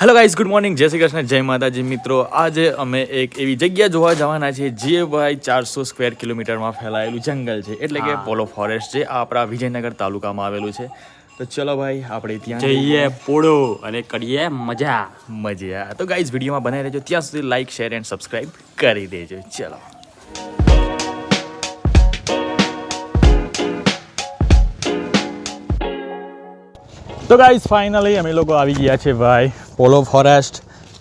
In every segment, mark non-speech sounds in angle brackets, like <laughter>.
Hello guys good morning જય શ્રી કૃષ્ણ જય માતાજી. મિત્રો આજે અમે એક એવી જગ્યા જોવા જવાના છીએ જે ભાઈ ચારસો સ્ક્વેર કિલોમીટરમાં ફેલાયેલું જંગલ છે. એટલે કે પોલો ફોરેસ્ટ છે આપણા વિજયનગર તાલુકામાં આવેલું છે. તો ચલો ભાઈ આપણે ત્યાં જઈએ. પોળો અને કરીએ મજા. મજા. તો ગાઈઝ વિડીયોમાં બનાવી રહેજો. ત્યાં સુધી લાઈક શેર એન્ડ સબસ્ક્રાઈબ કરી દેજો. ચલો. તો ગાઈઝ ફાઇનલી અમે લોકો આવી ગયા છે ભાઈ. પોલો ફોરેસ્ટ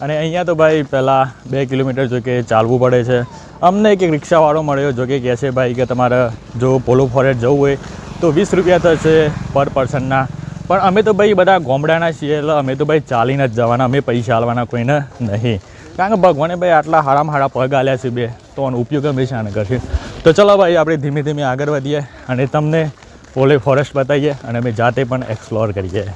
અને અહીંયા તો ભાઈ પહેલાં બે કિલોમીટર જો કે ચાલવું પડે છે. અમને એક રિક્ષાવાળો મળ્યો જો કે કહે છે, ભાઈ, કે તમારે જો પોલો ફોરેસ્ટ જવું હોય તો વીસ રૂપિયા થશે પર પર્સનના પણ અમે તો ભાઈ બધા ગોમડાના છીએ, એટલે અમે તો ભાઈ ચાલીને જ જવાના, અમે પૈસા આલવાના કોઈને નહીં. કારણ કે ભગવાને ભાઈ આટલા હારામાં હારા પગ આલ્યા છે બે, તો આનો ઉપયોગ અમે શાને કરશે તો ચલો ભાઈ, આપણે ધીમે ધીમે આગળ વધીએ અને તમને પોલે ફોરેસ્ટ બતાવીએ અને અમે જાતે પણ એક્સપ્લોર કરીએ.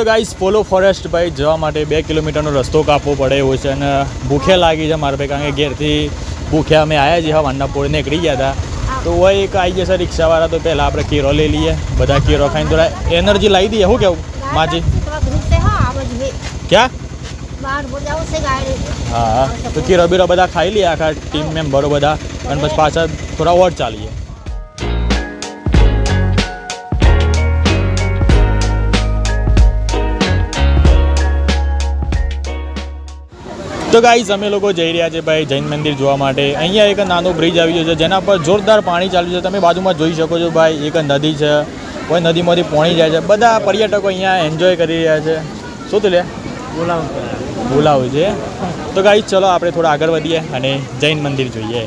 તો ગાઈસ પોલો ફોરેસ્ટ ભાઈ જવા માટે બે કિલોમીટરનો રસ્તો કાપવો પડે એવો છે અને ભૂખે લાગી છે મારા ભાઈ કારણ કે ઘેરથી ભૂખ્યા અમે આવ્યા છીએ વાંડા પોળે નીકળી ગયા હતા. તો હોય એક આવી જશે રિક્ષાવાળા તો પહેલાં આપણે કેરો લઈ લઈએ બધા કેરો ખાઈને થોડા એનર્જી લાવી દઈએ શું કેવું માજી? ક્યાં? હા તો કેરો બીરો બધા ખાઈ લઈએ આખા ટીમ મેમ્બરો બધા અને પછી પાછા થોડા ઓર ચાલીએ. તો ગાઈઝ અમે લોકો જઈ રહ્યા છે ભાઈ જૈન મંદિર જોવા માટે. અહીંયા એક નાનો બ્રિજ આવી ગયો છે જેના પર જોરદાર પાણી ચાલ્યું છે. તમે બાજુમાં જોઈ શકો છો ભાઈ એક નદી છે. કોઈ નદીમાંથી પોણી જાય છે. બધા પર્યટકો અહીંયા એન્જોય કરી રહ્યા છે. શું તું લે? બોલાવું. છે. તો ગાઈઝ ચલો આપણે થોડા આગળ વધીએ અને જૈન મંદિર જોઈએ.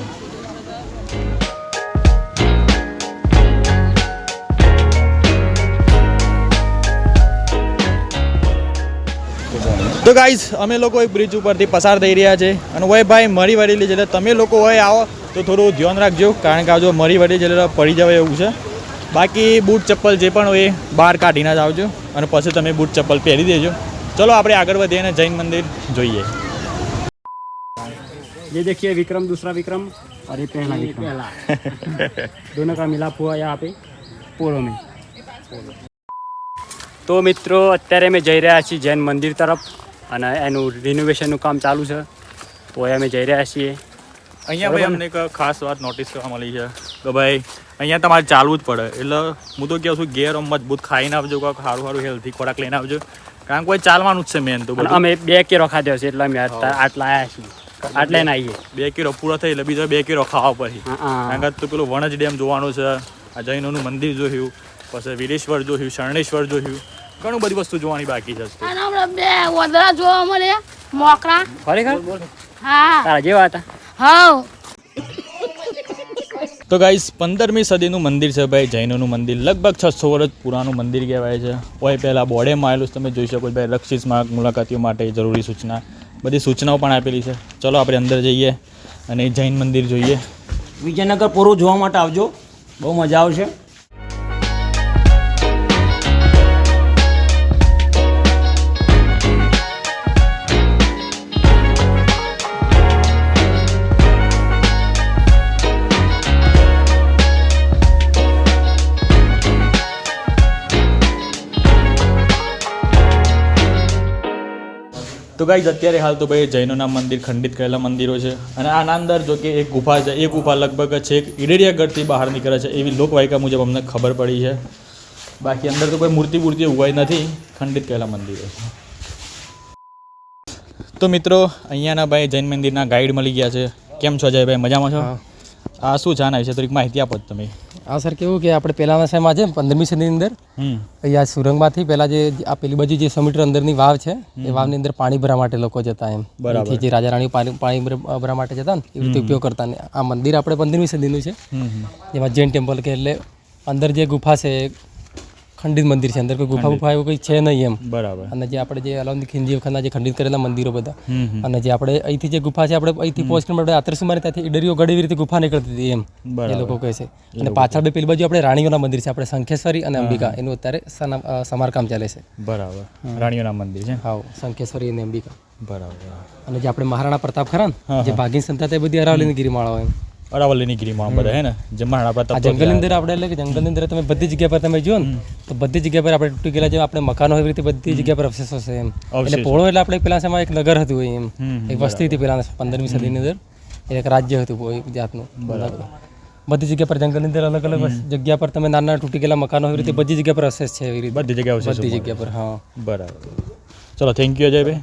તો ગાઈઝ અમે લોકો એક બ્રિજ ઉપરથી પસાર થઈ રહ્યા છે અને હોય ભાઈ મરી વળેલી છે એટલે તમે લોકો હોય આવો તો થોડું ધ્યાન રાખજો કારણ કે આ જો મરી વળી છે એટલે પડી જવાય એવું છે બાકી બૂટ ચપ્પલ જે પણ હોય એ બહાર કાઢીને જ આવજો અને પછી તમે બૂટ ચપ્પલ પહેરી દેજો ચલો આપણે આગળ વધીએ અને જૈન મંદિર જોઈએ ये देखिए विक्रम दूसरा विक्रम और ये पहला विक्रम <laughs> दोनों का मिलाप हुआ यहाँ पे पोलो में તો મિત્રો અત્યારે અમે જઈ રહ્યા છીએ જૈન મંદિર તરફ અને એનું રિનોવેશનનું કામ ચાલુ છે. તો અમે જઈ રહ્યા છીએ. અહીંયા ભાઈ અમને એક ખાસ વાત નોટિસ કરવા મળી છે કે ભાઈ અહીંયા તમારે ચાલવું જ પડે. એટલે હું તો કહું છું ઘેર મજબૂત ખાઈને આવજો કાંક સારું સારું હેલ્ધી ખોરાક લઈને આવજો. કારણ કે ચાલવાનું જ છે મેન તો અમે બે કેરો ખાધો છે એટલે અમે આટલા આવ્યા છીએ. આટલે ના આવીએ બે કિલો પૂરો થઈ એટલે બીજા બે કિલો ખાવા પછી. કારણ કે તો પેલું વણજ ડેમ જોવાનું છે આ જૈનોનું મંદિર જોયું પછી વિરેશ્વર જોયું શરણેશ્વર જોયું. ઘણું બધી વસ્તુ જોવાની બાકી છે. અને હમણાં બે વધરા જોવા મળે મોકરા. ખરેખર? હા. તારા જેવા હતા. હા તો ગાઈસ પંદરમી સદીનું મંદિર છે ભાઈ જૈનોનું મંદિર. લગભગ છસો વર્ષ પુરાનું મંદિર કહેવાય છે. હોય પહેલાં બોર્ડેમાં આવેલું તમે જોઈ શકો છો ભાઈ લક્ષિત માર્ગ મુલાકાતીઓ માટે જરૂરી સૂચના. બધી સૂચનાઓ પણ આપેલી છે. ચલો આપણે અંદર જઈએ અને જૈન મંદિર જોઈએ. વિજયનગર પૂરું જોવા માટે આવજો. બહુ મજા આવશે. તો ગાઈઝ અત્યારે હાલ તો ભાઈ જૈનોના મંદિર ખંડિત કરેલા મંદિરો છે અને આના અંદર જો કે એક ગુફા છે એ ગુફા લગભગ છે એક ઈડરિયાગઢથી બહાર નીકળે છે એવી લોકવાયકા મુજબ અમને ખબર પડી છે. બાકી અંદર તો કોઈ મૂર્તિ મૂર્તિ ઉગાઈ નથી ખંડિત કરેલા મંદિરો છે. તો મિત્રો અહીંયાના ભાઈ જૈન મંદિરના ગાઈડ મળી ગયા છે. કેમ છો અજયભાઈ મજામાં છો? આ શું જાણ છે? થોડીક માહિતી આપો તમે. હા સર કેવું કે આપણે પહેલાના સમયમાં છે પંદરમી સદીની અંદર અહીંયા સુરંગમાંથી પહેલા જે આ પેલી બાજુ જે સો મીટર અંદરની વાવ છે એ વાવની અંદર પાણી ભરવા માટે લોકો જતા એમ. બરાબર. જે રાજા રાણી પાણી પાણી ભર- ભરવા માટે જતા ને એવી રીતે ઉપયોગ કરતા ને. આ મંદિર આપણે પંદરમી સદીનું છે. જેમાં જૈન ટેમ્પલ કે એટલે અંદર જે ગુફા છે એ ખંડિત મંદિર છે. અંદર કોઈ ગુફા ગુફા એવું કંઈ છે નહીં એમ. બરાબર. અને જે આપણે જે અલાઉદ્દીન ખિલજી વખતના જે ખંડિત કરેલા મંદિરો બધા. અને જે આપણે અહીંથી જે ગુફા છે આપણે અહીંથી પહોંચીને આપણે આત્રસુમારી ત્યાંથી ઈડરીઓ ગળી રીતે ગુફા નીકળતી હતી એમ એ લોકો કહે છે. અને પાછળ બે પેલી બાજુ આપણે રાણીઓના મંદિર છે આપણે શંખેશ્વરી અને અંબિકા એનું અત્યારે સમારકામ ચાલે છે. બરાબર. રાણીઓના મંદિર છે. હા શંખેશ્વરી અને અંબિકા. બરાબર. અને જે આપણે મહારાણા પ્રતાપ ખરા જે ભાગીન સંતા તે બધી અરાવલીની ગિરિમાળાઓ એમ. અરાવલ્લીની ગીરીમાં બધા હે ને? જમણ આપણા જંગલની અંદર આપણે એટલે કે જંગલની અંદર તમે બધી જગ્યા પર તમે જુઓ ને તો બધી જગ્યા પર આપણે તૂટી ગયેલા જે આપણે મકાનો એવી રીતે બધી જગ્યા પર અવશેષો છે એમ. એટલે પોળો એટલે આપણે પેલા સમયમાં એક નગર હતું એમ. એક વસ્તી હતી પેલા પંદરમી સદીની અંદર. એક રાજ્ય હતું કોઈ જાતનું. બધી જગ્યા પર જંગલની અંદર અલગ અલગ જગ્યા પર તમે નાના તૂટી ગયેલા મકાનો એવી રીતે બધી જગ્યા પર અવશેષ છે એવી રીતે. બધી જગ્યા બધી જગ્યા પર હા. બરાબર. ચલો થેન્ક યુ અજયભાઈ.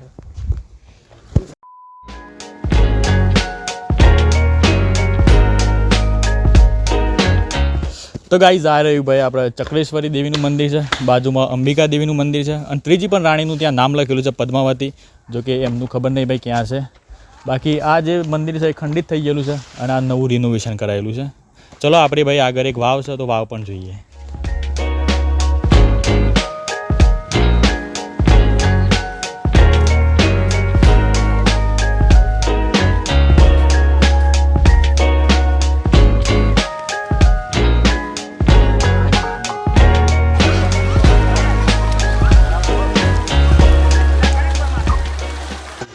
તો ગાઈઝ આ રહ્યું ભાઈ આપણે ચક્રેશ્વરી દેવીનું મંદિર છે, બાજુમાં અંબિકા દેવીનું મંદિર છે અને ત્રીજી પણ રાણીનું ત્યાં નામ લખેલું છે, પદ્માવતી, જો કે એમનું ખબર નહીં ભાઈ ક્યાં છે. બાકી આ જે મંદિર છે એ ખંડિત થઈ ગયેલું છે અને આ નવું રિનોવેશન કરાયેલું છે. ચલો, આપણે ભાઈ આગળ એક વાવ છે, તો વાવ પણ જોઈએ.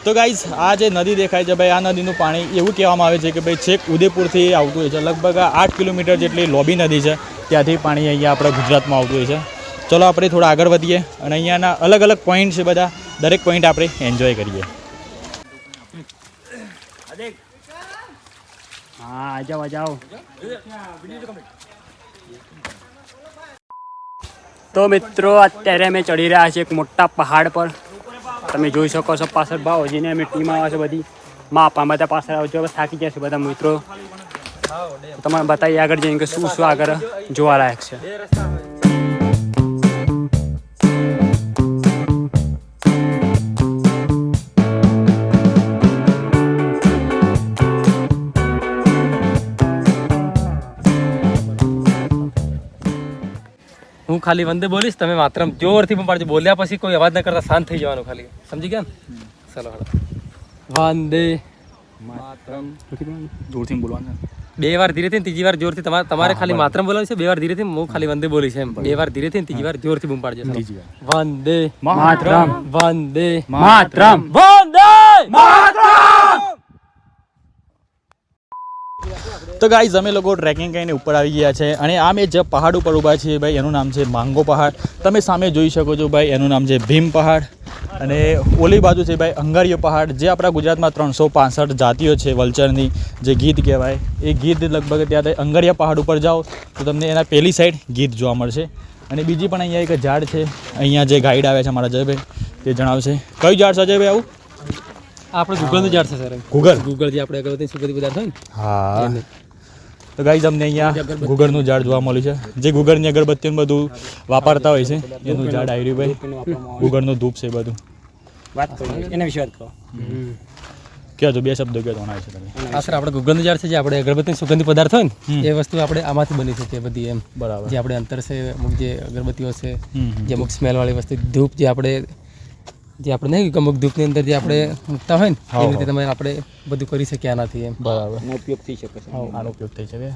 તો ગાઈઝ આ જે નદી દેખાય છે ભાઈ, આ નદીનું પાણી એવું કહેવામાં આવે છે કે ભાઈ છેક ઉદયપુરથી આવતું હોય છે. લગભગ આઠ કિલોમીટર જેટલી લોબી નદી છે, ત્યાંથી પાણી અહીંયા આપણા ગુજરાતમાં આવતું હોય છે. ચલો આપણે થોડા આગળ વધીએ અને અહીંયાના અલગ અલગ પોઈન્ટ છે બધા. દરેક પોઈન્ટ આપણે એન્જોય કરીએ. હા જાઓ. તો મિત્રો, અત્યારે અમે ચડી રહ્યા છીએ એક મોટા પહાડ પર. તમે જોઈ શકો છો પાછળ ભાવ જેને અમે ટીમ આવે છે બધી. માં આપા બધા પાછળ આવજો થાકી ગયા છે બધા મિત્રો. તમારે બતાવીએ આગળ જઈને કે શું શું આગળ જોવાલાયક છે. ખાલી વંદે બોલીશ તમે માત્ર જોરથી પણ પાડજો. બોલ્યા પછી કોઈ અવાજ ન કરતા શાંત થઈ જવાનું ખાલી. સમજી ગયા ને? ચલો હળો વંદે દૂરથી બોલવાનું બે વાર ધીરેથી ને ત્રીજી વાર જોરથી તમારે તમારે ખાલી માત્રમ બોલાવી છે બે વાર ધીરેથી હું ખાલી વંદે બોલીશ એમ. બે વાર ધીરેથી ને ત્રીજી વાર જોરથી બૂમ પાડજો. ચલો. ત્રીજી વંદે માતરમ. વંદે માતરમ. તો ગાઈઝ અમે લોકો ટ્રેકિંગ કરીને ઉપર આવી ગયા છે અને આ મેં જે પહાડ ઉપર ઊભા છીએ ભાઈ એનું નામ છે માંગો પહાડ. તમે સામે જોઈ શકો છો ભાઈ એનું નામ છે ભીમ પહાડ. અને ઓલી બાજુ છે ભાઈ અંગારીયો પહાડ જે આપણા ગુજરાતમાં ત્રણસો પાસઠ જાતિઓ છે વલ્ચરની જે ગીધ કહેવાય. એ ગીધ લગભગ ત્યાં અંગારિયા પહાડ ઉપર જાઓ તો તમને એના પેલી સાઈડ ગીધ જોવા મળશે. અને બીજી પણ અહીંયા એક ઝાડ છે અહીંયા જે ગાઈડ આવે છે અમારા જયભાઈ તે જણાવશે. કયું ઝાડ છે અજયભાઈ આવું? આપણે ગૂગલનું ઝાડ છે સર ગૂગલ. ગૂગલ જે આપણે અગરબત્તી સુગંધી પદાર્થ હોય ને હા. તો ગાઈઝ અમને અહીંયા ગુગળનું ઝાડ જોવા મળ્યું છે. જે ગુગળની અગરબત્તીનું બધું વાપરતા હોય છે એનું ઝાડ આવ્યું ભાઈ. ગુગળનું ધૂપ છે બધું. વાત એના વિશે વાત કરો. છો બે શબ્દો કયો હોના છે તમે. આ સર આપણે ગૂગલનું ઝાડ છે જે આપણે અગરબત્તી સુગંધી પદાર્થ હોય ને એ વસ્તુ આપણે આમાંથી બની છે બધી એમ. બરાબર. જે આપણે અંતર છે અમુક જે અગરબત્તીઓ છે. જે અમુક સ્મેલવાળી વસ્તુ ધૂપ જે આપણે જે આપણે નહીં ગમક અમુક ધૂપની અંદર જે આપણે મૂકતા હોય ને એવી રીતે તમે આપણે બધું કરી શકીએ આનાથી એમ. બરાબર. ઉપયોગ થઈ શકે છે. આનો ઉપયોગ થઈ શકે.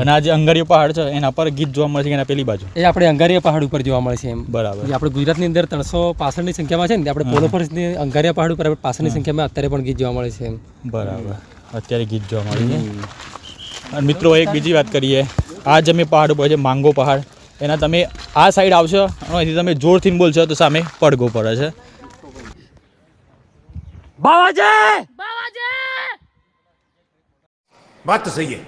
અને આ જે અંગારીઓ પહાડ છે એના પર ગીત જોવા મળે છે એના પેલી બાજુ? એ આપણે અંગારિયા પહાડ ઉપર જોવા મળે છે એમ. બરાબર. જે આપણે ગુજરાતની અંદર ત્રણસો પાસઠની સંખ્યામાં છે ને આપણે પોલો પર અંગારિયા પહાડ ઉપર આપણે પાસઠની સંખ્યામાં અત્યારે પણ ગીત જોવા મળે છે એમ. બરાબર. અત્યારે ગીત જોવા મળે છે. અને મિત્રો એક બીજી વાત કરીએ. આ જે અમે પહાડ ઉપર છે માંગો પહાડ એના તમે આ સાઈડ આવશો અને અહીંથી તમે જોરથી બોલશો તો સામે પડઘો પડે છે. બાવાજી બાવાજી વાત તો સહી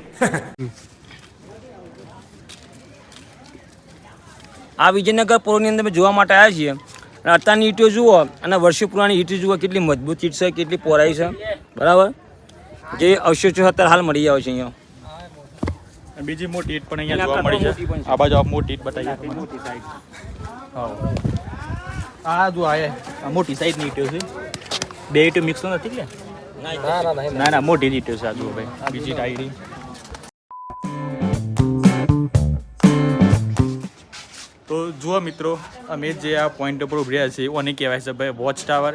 આ વિજયનગર પોળની અંદર જોવા માટે આવ્યા છીએ. અને અત્યારની ઈટો જુઓ અને વર્ષે પુરાણી ઈટો જુઓ કેટલી મજબૂત ઈટ છે કેટલી પોરાઈ છે. બરાબર? જે અવશેષો અત્યારે હાલ મળી આવે છે અહીંયા. બીજી મોટી ઈટ પણ અહીંયા જોવા મળી છે. આ બાજુ મોટી ઈટ બતાવી મોટી સાઈડ હા. આ જો આ મોટી સાઈડની ઈટો છે. બે ઈટો મિક્સ નથી કે? ના ના મોટી જ છે આજુ ભાઈ. બીજી ડાયરી તો જુઓ મિત્રો અમે જે આ પોઈન્ટ ઉપર ઉભર્યા છીએ ઓને કહેવાય છે ભાઈ વોચ ટાવર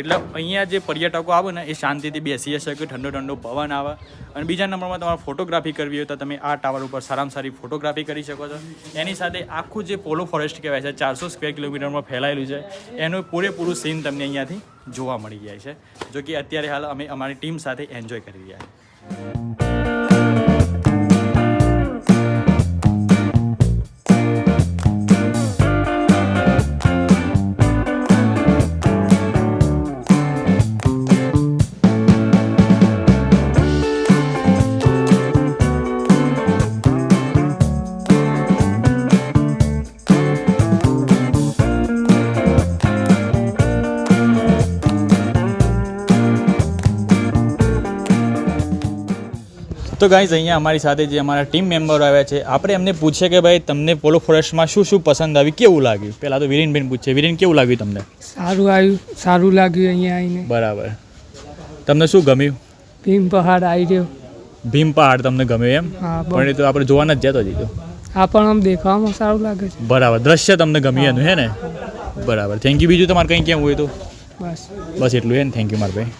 એટલે અહીંયા જે પર્યટકો આવે ને, એ શાંતિથી બેસી શકે ઠંડો ઠંડો પવન આવે. અને બીજા નંબરમાં તમારે ફોટોગ્રાફી કરવી હોય તો તમે આ ટાવર ઉપર સારામાં સારી ફોટોગ્રાફી કરી શકો છો. એની સાથે આખું જે પોલો ફોરેસ્ટ કહેવાય છે, ચારસો સ્ક્વેર કિલોમીટરમાં ફેલાયેલું છે. એનું પૂરેપૂરું સીન તમને અહીંયાથી જોવા મળી જાય છે. જો કે અત્યારે હાલ અમે અમારી ટીમ સાથે એન્જોય કરી રહ્યા છીએ. તો ગાઈઝ અહીંયા અમારી સાથે જે અમારા ટીમ મેમ્બર આવ્યા છે આપણે એમને પૂછીએ કે ભાઈ તમને પોલો ફોરેસ્ટમાં શું શું પસંદ આવી કેવું લાગ્યું? પહેલાં તો વિરેનબેન પૂછે વિરેન કેવું લાગ્યું તમને? સારું આવ્યું. સારું લાગ્યું અહીંયા આવીને. બરાબર. તમને શું ગમ્યું? ભીમ પહાડ આવી રહ્યો. ભીમ પહાડ તમને ગમ્યું એમ? હા પણ એ તો આપણે જોવા નથી જતો જીતો આ પણ આમ દેખાવામાં સારું લાગે છે. બરાબર. દ્રશ્ય તમને ગમ્યું એનું હે ને? બરાબર. થેન્ક યુ બીજું તમારે કંઈ કેવું હોય તો? બસ. બસ એટલું હે ને? થેન્ક યુ મારા ભાઈ.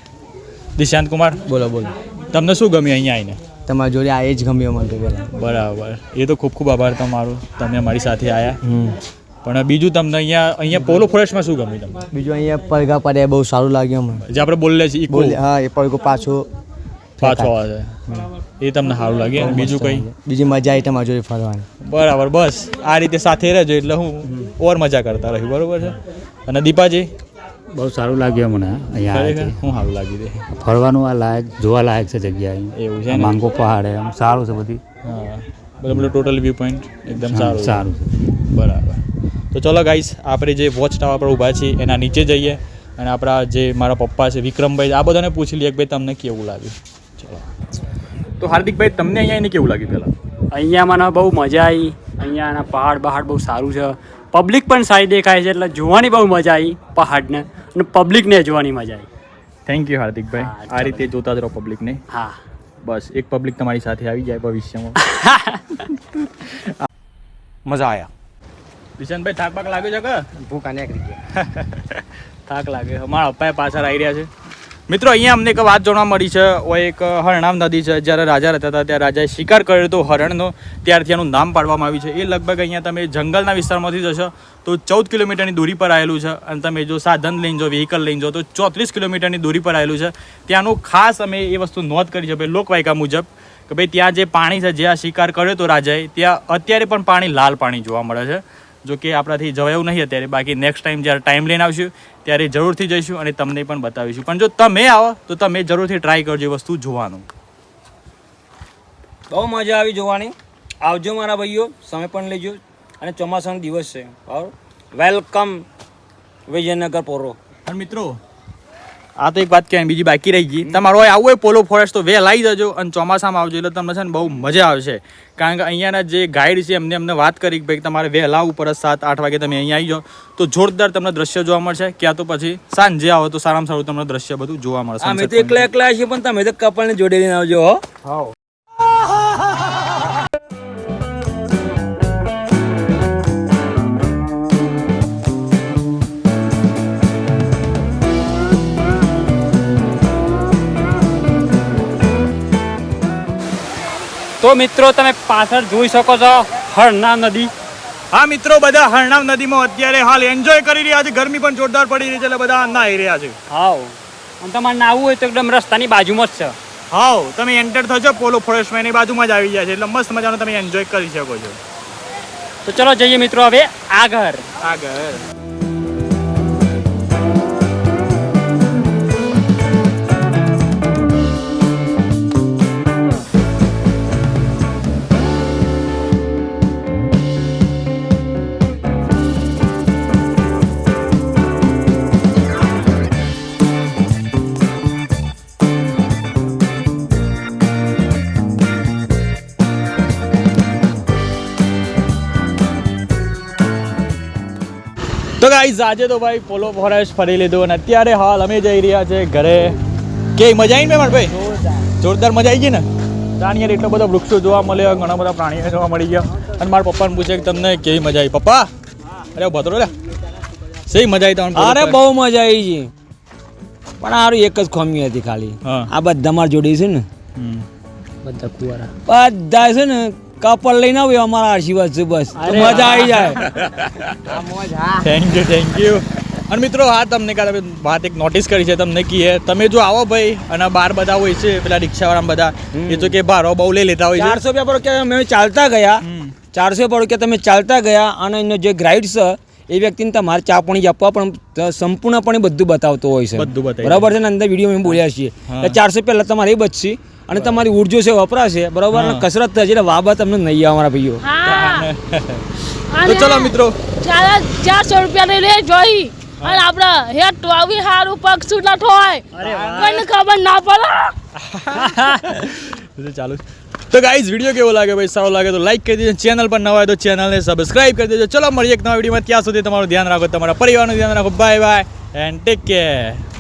દિશાંત કુમાર? બોલો બોલો. તમને શું ગમ્યું અહીંયા આવીને? તમારી જોડે આ એ જ ગમ્યો મને પહેલાં. બરાબર. એ તો ખૂબ ખૂબ આભાર તમારો. તમે અમારી સાથે આવ્યા પણ બીજું તમને અહીંયા અહીંયા પોલો ફોરેસ્ટમાં શું ગમ્યું તમને? બીજું અહીંયા પડઘા પડ્યા બહુ સારું લાગ્યું મને જે આપણે બોલીએ છીએ હા એ પડઘો પાછો પાછો આવે. છે એ તમને સારું લાગે અને બીજું કંઈ? બીજી મજા આવી તમારી જોડે ફરવાની. બરાબર બસ. આ રીતે સાથે રહેજો એટલે હું ઓર મજા કરતા રહ્યું બરાબર છે? અને દીપાજી? બહુ સારું લાગ્યું મને અહીંયા શું હું સારું લાગી છે ફરવાનું આ લાયક જોવા લાયક છે જગ્યા એવું છે માંગો પહાડ એમ સારું છે બધી. બધું ટોટલ વ્યૂ પોઈન્ટ એકદમ સારું સારું છે. બરાબર. તો ચલો ગાઈસ આપણે જે વોચ ટાવર પર ઊભા છીએ એના નીચે જઈએ અને આપણા જે મારા પપ્પા છે વિક્રમભાઈ આ બધાને પૂછી લઈએ કે ભાઈ તમને કેવું લાગ્યું? ચલો. તો હાર્દિકભાઈ તમને અહીંયા એને કેવું લાગ્યું પહેલાં? અહીંયા મને બહુ મજા આવી અહીંયાના પહાડ બહાડ બહુ સારું છે. પબ્લિક પણ સારી દેખાય છે એટલે જોવાની બહુ મજા આવી પહાડને. અને પબ્લિકને જોવાની મજા આવી થેન્ક યુ હાર્દિકભાઈ આ રીતે જોતા જ રહો પબ્લિકને હા. બસ એક પબ્લિક તમારી સાથે આવી જાય ભવિષ્યમાં. <laughs> મજા આવ્યા દિશાંતભાઈ થાક પાક લાગ્યો છે કે? ભૂખા ગયા. <laughs> થાક લાગે અમારા પપ્પાએ પાછળ આવી રહ્યા છે. મિત્રો, અહીંયા અમને એક વાત જાણવા મળી છે. ઓ એક હરણામ નદી છે. જ્યારે રાજા રહેતા હતા, ત્યારે રાજાએ શિકાર કર્યો હતો હરણનો. ત્યારથી એનું નામ પાડવામાં આવ્યું છે. એ લગભગ અહીંયા તમે જંગલના વિસ્તારમાંથી જશો તો ચૌદ કિલોમીટરની દૂરી પર આવેલું છે. અને તમે જો સાધન લઈને જો વ્હીકલ લઈને જો, તો ચોત્રીસ કિલોમીટરની દૂરી પર આવેલું છે. ત્યાંનું ખાસ અમે એ વસ્તુ નોંધ કરી છે, ભાઈ, લોકવાયકા મુજબ. કે ભાઈ, ત્યાં જે પાણી છે, જે આ શિકાર કર્યો હતો રાજાએ, ત્યાં અત્યારે પણ પાણી લાલ પાણી જોવા મળે છે. જો કે આપણાથી જવાયું નહીં અત્યારે. બાકી નેક્સ્ટ ટાઈમ જ્યારે ટાઈમ લઈને આવશું ત્યારે જરૂરથી જઈશું અને તમને પણ બતાવીશું. પણ જો તમે આવો તો તમે જરૂરથી ટ્રાય કરજો એ વસ્તુ જોવાનું. બહુ મજા આવી જોવાની. આવજો મારા ભાઈઓ સમય પણ લેજો. અને ચોમાસાનો દિવસ છે. બરાબર? વેલકમ વિજયનગર પોરો. અને મિત્રો આ તો એક વાત કહેવાય બીજી બાકી રહી ગઈ. તમારો આવું હોય પોલો ફોરેસ્ટ તો વેલ આવી જજો અને ચોમાસામાં આવજો એટલે તમને છે ને બહુ મજા આવશે. કારણ કે અહીંયાના જે ગાઈડ છે એમને અમને વાત કરી કે ભાઈ તમારે વહેલા આવવું પડે સાત આઠ વાગે તમે અહીંયા આવી જાઓ. તો જોરદાર તમને દ્રશ્ય જોવા મળશે. ક્યાં તો પછી સાંજે આવો તો સારામાં સારું તમને દ્રશ્ય બધું જોવા મળશે. અમે તો એકલા એકલા છીએ પણ તમે તો કપલને જોડે લઈને આવજો હો. તો મિત્રો તમે પાછળ જોઈ શકો છો હરણા નદી. હા મિત્રો બધા હરનામ નદીમાં અત્યારે હાલ એન્જોય કરી રહ્યા છે. ગરમી પણ જોરદાર પડી રહી છે એટલે બધા નાહી રહ્યા છે. હાવ અને તમારે નાવું હોય તો એકદમ રસ્તાની બાજુમાં જ છે. હાવ તમે એન્ટર થશો પોલો ફોરેસ્ટમાં એની બાજુમાં જ આવી જાય છે. એટલે મસ્ત મજાનો તમે એન્જોય કરી શકો છો. તો ચલો જઈએ મિત્રો હવે આગળ. આગળ. તો ગાઈઝ આજે તો ભાઈ પોલો ફોરેસ્ટ ફરી લીધું અને અત્યારે હાલ અમે જઈ રહ્યા છે ઘરે. કે મજા આવી ને મેં ભાઈ? જોરદાર. મજા આવી ગઈ ને? જાણીએ એટલો બધો વૃક્ષો જોવા મળ્યો ઘણા બધા પ્રાણીઓ જોવા મળી ગયા. અને મારા પપ્પાને પૂછે કે તમને કેવી મજા આવી પપ્પા અરે ભદ્રો રે સહી મજા આવી તમને? અરે બહુ મજા આવી છે પણ આરું એક જ ખોમી હતી ખાલી. આ બધા મારા જોડે છે ને? બધા કુવારા. બધા છે ને કપલ લઈને આવ્યો અમારા આશીર્વાદ છે બસ. મજા આવી જાય. થેન્ક યુ થેન્ક યુ અને મિત્રો હા તમને કાલે વાત એક નોટિસ કરી છે તમને કહીએ તમે જો આવો ભાઈ અને બાર બધા હોય છે પેલા રિક્ષાવાળા બધા. એ તો કે ભારો બહુ લઈ લેતા હોય છે. ચારસો રૂપિયા પર કે અમે ચાલતા ગયા. ચારસો પર કે તમે ચાલતા ગયા અને એનો જે ગ્રાઇડ છે એ વ્યક્તિને તમારે ચા પાણી આપવા પણ સંપૂર્ણપણે બધું બતાવતો હોય છે. બધું બરાબર છે ને? અંદર વીડિયો અમે બોલ્યા છીએ. ચારસો પહેલાં તમારે એ બચશે. અને તમારી ઉર્જો છે વપરાશે બરાબર? અને કસરત થશે એટલે વાબા તમને નહીં આવે અમારા ભાઈઓ. તો ચલો મિત્રો. ચાર ચારસો રૂપિયા લઈ લે જોઈ. અને આપડે હેઠ તો આવી હારું પગ સુલા ઠોય કોઈને ખબર ના પડે. ચાલુ. <laughs> તો ગાઈઝ વીડિયો કેવો લાગે ભાઈ? સારો લાગે તો લાઈક કરી દેજો. ચેનલ પર નવા હોય તો ચેનલને સબસ્ક્રાઇબ કરી દેજો. ચલો મળીએ એક નવા વિડીયોમાં ત્યાં સુધી તમારું ધ્યાન રાખો તમારા પરિવારનું ધ્યાન રાખો. Bye bye and take care